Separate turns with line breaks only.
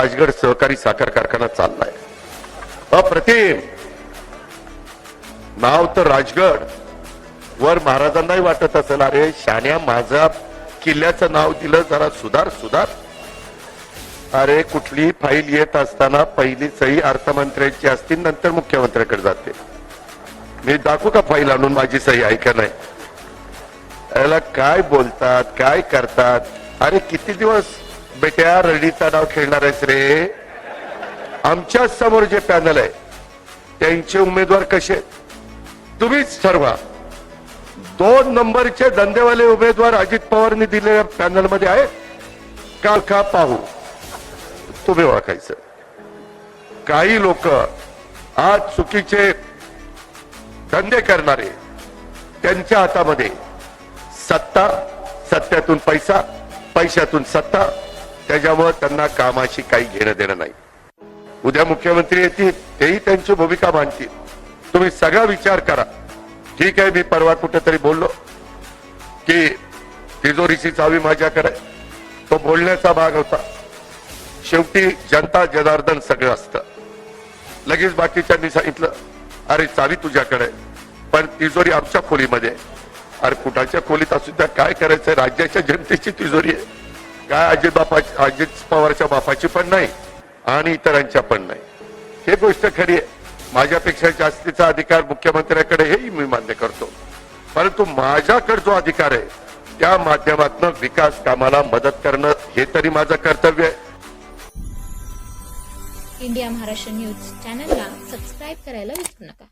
राजगड सहकारी साखर कारखाना चाललाय. अप्रतिम. नाव तर राजगड. वर महाराजांनाही वाटत असेल अरे शान्या माझा किल्ल्याचं नाव दिलं जरा सुधार सुधार. अरे कुठली फाईल येत असताना पहिली सही अर्थमंत्र्यांची असतील नंतर मुख्यमंत्र्याकडे जाते. मी दाखवू का फाईल आणून माझी सही आहे का नाही? याला काय बोलतात काय करतात? अरे किती दिवस बेट्या रडीचा डाव खेळणार आहेस रे. आमच्यासमोर जे पॅनल आहे त्यांचे उमेदवार कसे आहेत? तुम्हीच ठरवा. दोन नंबरचे धंदेवाले उमेदवार अजित पवारनी दिलेल्या पॅनलमध्ये आहेत. का का पाहू? तुम्ही ओळखायचं. काही लोक आज चुकीचे धंदे करणारे त्यांच्या हातामध्ये सत्ता सत्यातून पैसा पैशातून सत्ता त्याच्यामुळे त्यांना कामाशी काही घेणं देणं नाही. उद्या मुख्यमंत्री येतील तेही त्यांची भूमिका मांडतील. तुम्ही सगळा विचार करा. ठीक आहे मी परवा कुठेतरी बोललो की तिजोरीची चावी माझ्याकडे तो बोलण्याचा भाग होता. शेवटी जनता जनार्दन सगळं असतं. लगेच बाकीच्यांनी सांगितलं अरे चावी तुझ्याकडे पण तिजोरी आमच्या खोलीमध्ये अरे कुठाच्या खोलीत असू त्या काय करायचंय? राज्याच्या जनतेची तिजोरी आहे. काय अजित बापाची अजित पवारच्या बापाची पण नाही आणि इतरांच्या पण नाही. हे गोष्ट खरी आहे. माझ्यापेक्षा जास्तीचा अधिकार मुख्यमंत्र्याकडे हेही मी मान्य करतो. परंतु माझ्याकडे जो अधिकार आहे त्या माध्यमातून विकास कामाला मदत करणं हे तरी माझं कर्तव्य आहे.
इंडिया महाराष्ट्र न्यूज चॅनलला सबस्क्राईब करायला विसरू नका.